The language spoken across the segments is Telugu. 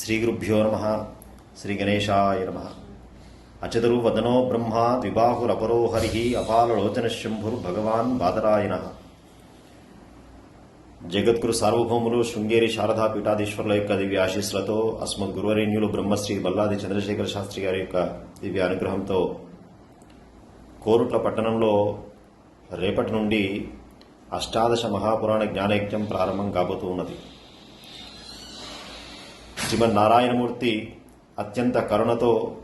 శ్రీగురుభ్యో నమ శ్రీ గణేశాయ నమ. అచతురు వదనో బ్రహ్మ ద్విబాహురపరో హరి అపాలలోచన శంభుర్ భగవాన్ బాదరాయణ జగద్గురు సార్వభౌములు శృంగేరి శారదా పీఠాధీశ్వరుల యొక్క దివ్య ఆశీస్సులతో అస్మద్ గురువరేణ్యులు బ్రహ్మశ్రీ బల్లాది చంద్రశేఖర శాస్త్రి గారి యొక్క దివ్య అనుగ్రహంతో కోరుట్ల పట్టణంలో రేపటి నుండి అష్టాదశ మహాపురాణ జ్ఞానయజ్ఞం ప్రారంభం కాబోతూ ఉన్నది. శ్రీమన్నారాయణమూర్తి అత్యంత కరుణతో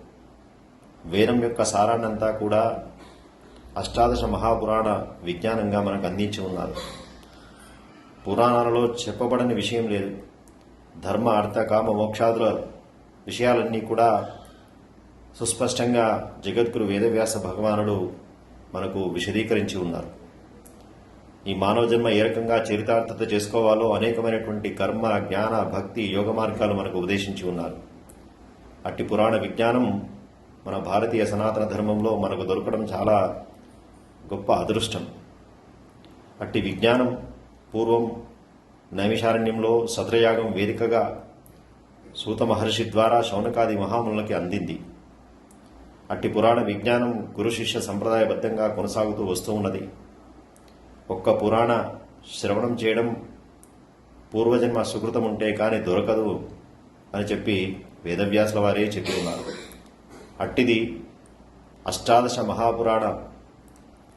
వేదం యొక్క సారాన్నంతా కూడా అష్టాదశ మహాపురాణ విజ్ఞానంగా మనకు అందించి ఉన్నారు. పురాణాలలో చెప్పబడని విషయం లేదు. ధర్మ అర్థ కామ మోక్షాదుల విషయాలన్నీ కూడా సుస్పష్టంగా జగద్గురు వేదవ్యాస భగవానుడు మనకు విశదీకరించి ఉన్నారు. ఈ మానవ జన్మ ఏ రకంగా చరితార్థత చేసుకోవాలో అనేకమైనటువంటి కర్మ జ్ఞాన భక్తి యోగ మార్గాలు మనకు ఉపదేశించి ఉన్నారు. అట్టి పురాణ విజ్ఞానం మన భారతీయ సనాతన ధర్మంలో మనకు దొరకడం చాలా గొప్ప అదృష్టం. అట్టి విజ్ఞానం పూర్వం నైమిషారణ్యంలో సత్రయాగం వేదికగా సూత మహర్షి ద్వారా శౌనకాది మహామునులకి అందింది. అట్టి పురాణ విజ్ఞానం గురు శిష్య సంప్రదాయబద్ధంగా కొనసాగుతూ వస్తూ ఉన్నది. ఒక్క పురాణ శ్రవణం చేయడం పూర్వజన్మ సుకృతం ఉంటే కానీ దొరకదు అని చెప్పి వేదవ్యాసుల వారే చెప్పి ఉన్నారు అట్టిది అష్టాదశ మహాపురాణ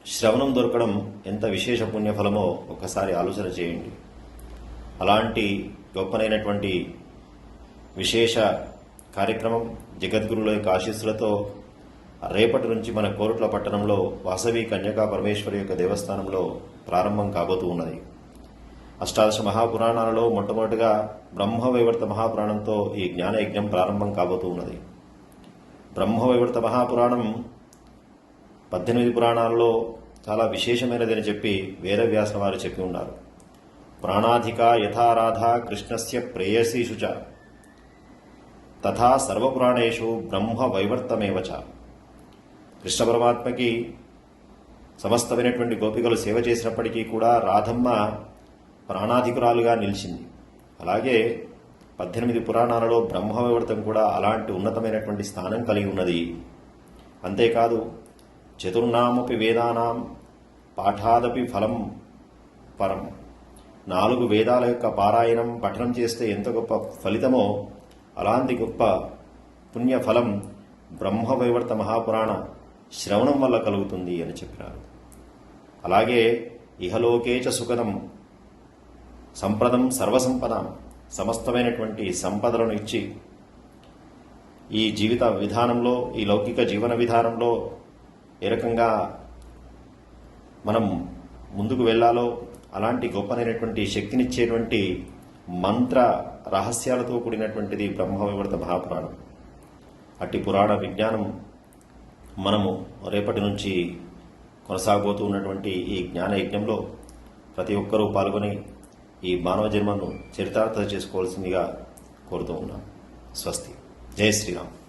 శ్రవణం దొరకడం ఎంత విశేష పుణ్యఫలమో ఒకసారి ఆలోచన చేయండి. అలాంటి గొప్పనైనటువంటి విశేష కార్యక్రమం జగద్గురుల యొక్క ఆశీస్సులతో రేపటి నుంచి మన కోరుట్ల పట్టణంలో వాసవి కన్యకా పరమేశ్వరి యొక్క దేవస్థానంలో ప్రారంభం కాబోతూ ఉన్నది. అష్టాదశ మహాపురాణాలలో మొట్టమొదటిగా బ్రహ్మవైవర్త మహాపురాణంతో ఈ జ్ఞానయజ్ఞం ప్రారంభం కాబోతూ ఉన్నది. బ్రహ్మవైవర్త మహాపురాణం పద్దెనిమిది పురాణాలలో చాలా విశేషమైనదని చెప్పి వేదవ్యాస వారు చెప్పి ఉన్నారు. ప్రాణాధిక యథారాధ కృష్ణస్య ప్రేయసీషు చ. తథా సర్వపురాణేషు బ్రహ్మ వైవర్తమేవచ కృష్ణ పరమాత్మకి సమస్తమైనటువంటి గోపికలు సేవ చేసినప్పటికీ కూడా రాధమ్మ ప్రాణాధికురాలుగా నిలిచింది. అలాగే పద్దెనిమిది పురాణాలలో బ్రహ్మవైవర్తం కూడా అలాంటి ఉన్నతమైనటువంటి స్థానం కలిగి ఉన్నది. అంతేకాదు చతుర్నామపి వేదానాం పాఠాదపి ఫలం పరం. నాలుగు వేదాల యొక్క పారాయణం పఠనం చేస్తే ఎంత గొప్ప ఫలితమో అలాంటి గొప్ప పుణ్యఫలం బ్రహ్మవైవర్త మహాపురాణ. శ్రవణం వల్ల కలుగుతుంది అని చెప్పినారు. అలాగే ఇహలోకేచ సుఖదం సంప్రదం సర్వసంపదం సమస్తమైనటువంటి సంపదలను ఇచ్చి ఈ జీవిత విధానంలో ఈ లౌకిక జీవన విధానంలో ఏ రకంగా మనం ముందుకు వెళ్ళాలో అలాంటి గొప్పనైనటువంటి శక్తినిచ్చేటువంటి మంత్ర రహస్యాలతో కూడినటువంటిది బ్రహ్మవివర్త మహాపురాణం. అట్టి పురాణ విజ్ఞానం మనము రేపటి నుంచి కొనసాగబోతూ ఉన్నటువంటి ఈ జ్ఞాన యజ్ఞంలో ప్రతి ఒక్కరూ పాల్గొని ఈ మానవ జన్మను చరితార్థత చేసుకోవాల్సిందిగా కోరుతూ ఉన్నాం. స్వస్తి. జై శ్రీరామ్.